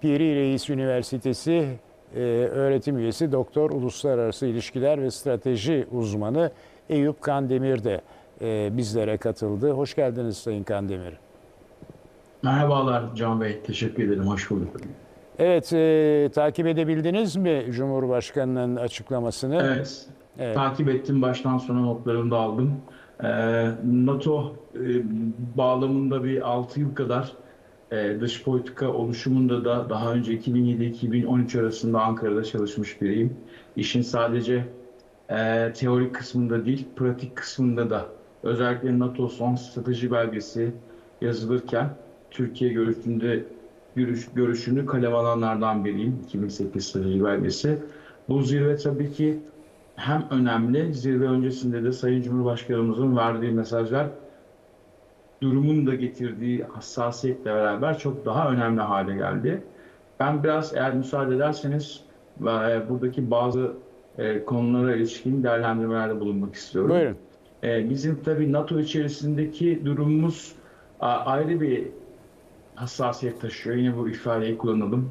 Piri Reis Üniversitesi e, öğretim üyesi Doktor Uluslararası İlişkiler ve Strateji uzmanı Eyüp Kandemir de e, bizlere katıldı. Hoş geldiniz Sayın Kandemir. Merhabalar Can Bey, teşekkür ederim, hoş bulduk. Evet, e, takip edebildiniz mi Cumhurbaşkanı'nın açıklamasını? Evet, Evet. takip ettim, baştan sona notlarımı da aldım. Ee, NATO e, bağlamında bir 6 yıl kadar e, dış politika oluşumunda da daha önce 2007-2013 arasında Ankara'da çalışmış biriyim. İşin sadece e, teorik kısmında değil, pratik kısmında da özellikle NATO son strateji belgesi yazılırken Türkiye görüşünde görüş, görüşünü kalem alanlardan biriyim. 2008 strateji belgesi. Bu zirve tabii ki hem önemli, zirve öncesinde de Sayın Cumhurbaşkanımızın verdiği mesajlar durumun da getirdiği hassasiyetle beraber çok daha önemli hale geldi. Ben biraz eğer müsaade ederseniz e, buradaki bazı e, konulara ilişkin değerlendirmelerde bulunmak istiyorum. Buyurun. Ee, Bizim tabii NATO içerisindeki durumumuz ayrı bir hassasiyet taşıyor. Yine bu ifadeyi kullanalım.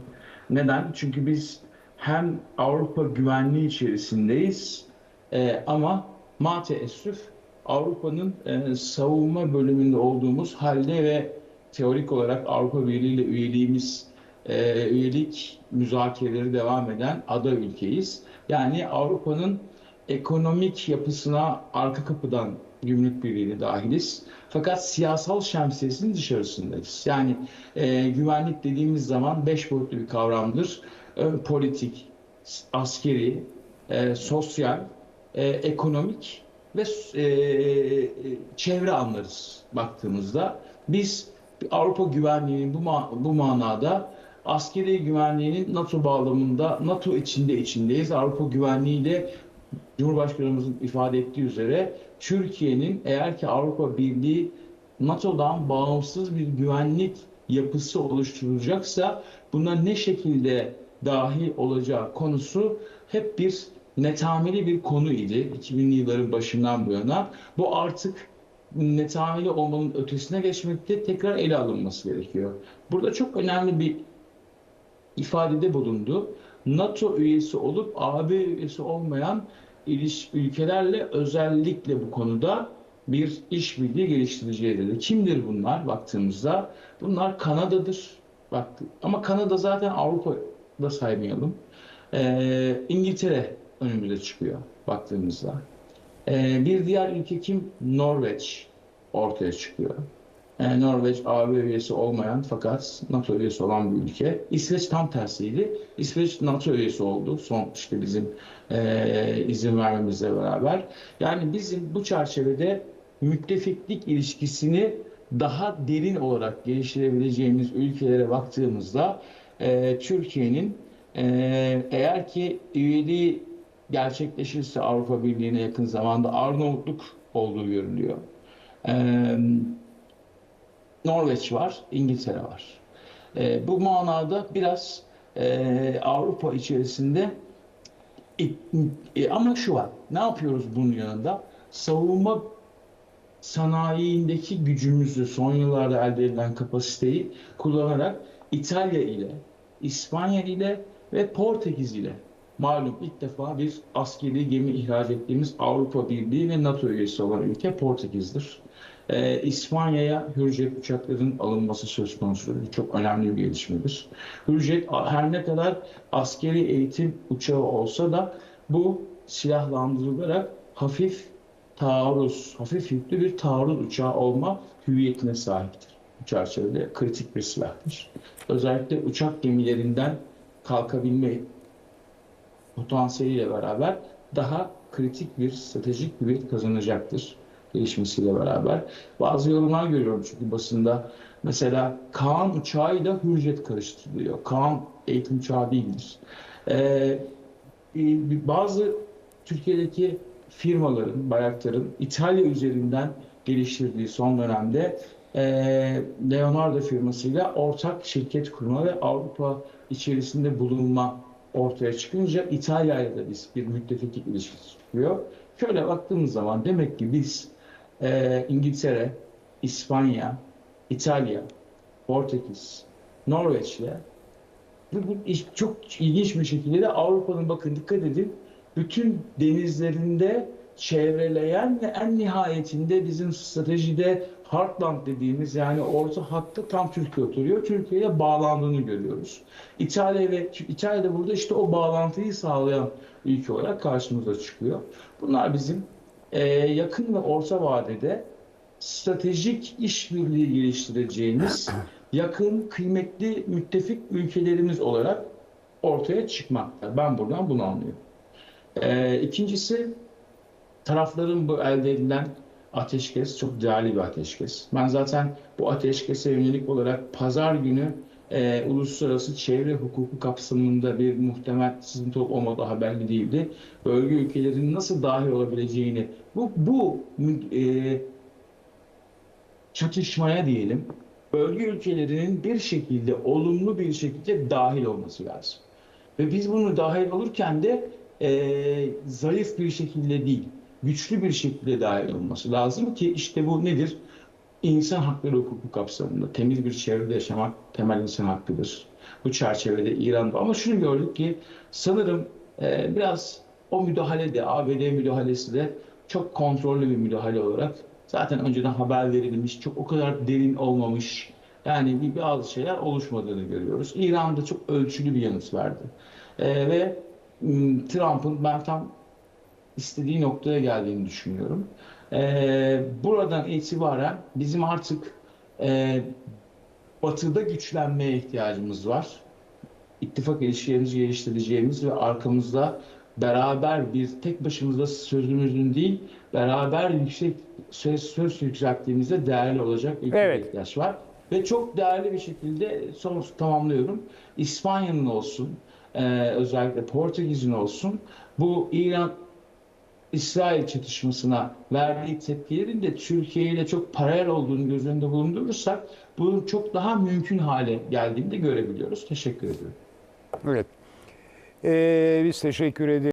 Neden? Çünkü biz hem Avrupa güvenliği içerisindeyiz e, ama ma teessüf Avrupa'nın e, savunma bölümünde olduğumuz halde ve teorik olarak Avrupa Birliği ile üyeliğimiz e, üyelik müzakereleri devam eden ada ülkeyiz. Yani Avrupa'nın ekonomik yapısına arka kapıdan gümrük birliğine dahiliz. Fakat siyasal şemsiyesinin dışarısındayız. Yani e, güvenlik dediğimiz zaman beş boyutlu bir kavramdır. E, politik, askeri, e, sosyal, e, ekonomik ve e, çevre anlarız baktığımızda. Biz Avrupa güvenliğinin bu, ma- bu manada askeri güvenliğinin NATO bağlamında NATO içinde içindeyiz. Avrupa güvenliğiyle Cumhurbaşkanımızın ifade ettiği üzere Türkiye'nin eğer ki Avrupa Birliği NATO'dan bağımsız bir güvenlik yapısı oluşturulacaksa buna ne şekilde dahil olacağı konusu hep bir netameli bir konu idi 2000'li yılların başından bu yana. Bu artık netameli olmanın ötesine geçmekte tekrar ele alınması gerekiyor. Burada çok önemli bir ifadede bulundu. NATO üyesi olup AB üyesi olmayan ülkelerle özellikle bu konuda bir işbirliği geliştireceği dedi. Kimdir bunlar baktığımızda? Bunlar Kanada'dır. Baktı. Ama Kanada zaten Avrupa'da saymayalım. Ee, İngiltere önümüze çıkıyor baktığımızda. Ee, bir diğer ülke kim? Norveç ortaya çıkıyor. Ee, Norveç AB üyesi olmayan fakat NATO üyesi olan bir ülke. İsveç tam tersiydi. İsveç NATO üyesi oldu. Son işte bizim e, izin vermemizle beraber. Yani bizim bu çerçevede müttefiklik ilişkisini daha derin olarak geliştirebileceğimiz ülkelere baktığımızda e, Türkiye'nin e, eğer ki üyeliği gerçekleşirse Avrupa Birliği'ne yakın zamanda Arnavutluk olduğu görülüyor. E, Norveç var, İngiltere var. E, bu manada biraz e, Avrupa içerisinde e, ama şu var. Ne yapıyoruz bunun yanında? Savunma sanayindeki gücümüzü son yıllarda elde edilen kapasiteyi kullanarak İtalya ile, İspanya ile ve Portekiz ile malum ilk defa bir askeri gemi ihraç ettiğimiz Avrupa Birliği ve NATO üyesi olan ülke Portekiz'dir. Ee, İspanya'ya Hürjet uçakların alınması söz konusudur. Çok önemli bir gelişmedir. Hürjet her ne kadar askeri eğitim uçağı olsa da bu silahlandırılarak hafif taarruz, hafif yüklü bir taarruz uçağı olma hüviyetine sahiptir. Bu çerçevede kritik bir silahtır. Özellikle uçak gemilerinden kalkabilme potansiyeliyle beraber daha kritik bir stratejik hüviyet kazanacaktır gelişmesiyle beraber. Bazı yorumlar görüyorum çünkü basında mesela Kaan uçağıyla Hürjet karıştırılıyor. Kaan eğitim uçağı değildir. Ee, bazı Türkiye'deki firmaların, bayrakların İtalya üzerinden geliştirdiği son dönemde e, Leonardo firmasıyla ortak şirket kurma ve Avrupa içerisinde bulunma ortaya çıkınca İtalya'ya da biz bir müttefiklik ilişkisi çıkıyor. Şöyle baktığımız zaman demek ki biz e, İngiltere, İspanya, İtalya, Portekiz, Norveç'le bu, bu iş çok ilginç bir şekilde de Avrupa'nın bakın dikkat edin bütün denizlerinde çevreleyen ve en nihayetinde bizim stratejide Heartland dediğimiz yani orta hatta tam Türkiye oturuyor. Türkiye'ye bağlandığını görüyoruz. İtalya ve İtalya da burada işte o bağlantıyı sağlayan ülke olarak karşımıza çıkıyor. Bunlar bizim e, yakın ve orta vadede stratejik işbirliği geliştireceğimiz yakın, kıymetli müttefik ülkelerimiz olarak ortaya çıkmakta. Ben buradan bunu anlıyorum. Ee, ikincisi tarafların bu elde edilen ateşkes çok değerli bir ateşkes. Ben zaten bu ateşkese yönelik olarak pazar günü e, uluslararası çevre hukuku kapsamında bir muhtemel sızıntı olup olmadığı haberli değildi. Bölge ülkelerinin nasıl dahil olabileceğini bu bu e, çatışmaya diyelim bölge ülkelerinin bir şekilde olumlu bir şekilde dahil olması lazım. Ve biz bunu dahil olurken de e, zayıf bir şekilde değil, güçlü bir şekilde dahil olması lazım ki işte bu nedir? İnsan hakları hukuku kapsamında temiz bir çevrede yaşamak temel insan hakkıdır. Bu çerçevede İran'da ama şunu gördük ki sanırım e, biraz o müdahale de ABD müdahalesi de çok kontrollü bir müdahale olarak zaten önceden haber verilmiş, çok o kadar derin olmamış. Yani bir bazı şeyler oluşmadığını görüyoruz. İran'da çok ölçülü bir yanıt verdi. E, ve m, Trump'ın ben tam istediği noktaya geldiğini düşünüyorum. E, buradan itibaren bizim artık e, batıda güçlenmeye ihtiyacımız var. İttifak ilişkilerimizi geliştireceğimiz ve arkamızda beraber bir tek başımızda sözümüzün değil beraber yüksek söz, söz yükselttiğimizde değerli olacak ülkeye Evet. ihtiyaç var. Ve çok değerli bir şekilde son tamamlıyorum. İspanya'nın olsun, e, özellikle Portekiz'in olsun bu İran İsrail çatışmasına verdiği tepkilerin de Türkiye ile çok paralel olduğunu göz önünde bulundurursak bunun çok daha mümkün hale geldiğini de görebiliyoruz. Teşekkür ediyorum. Evet. Ee, biz teşekkür ederiz.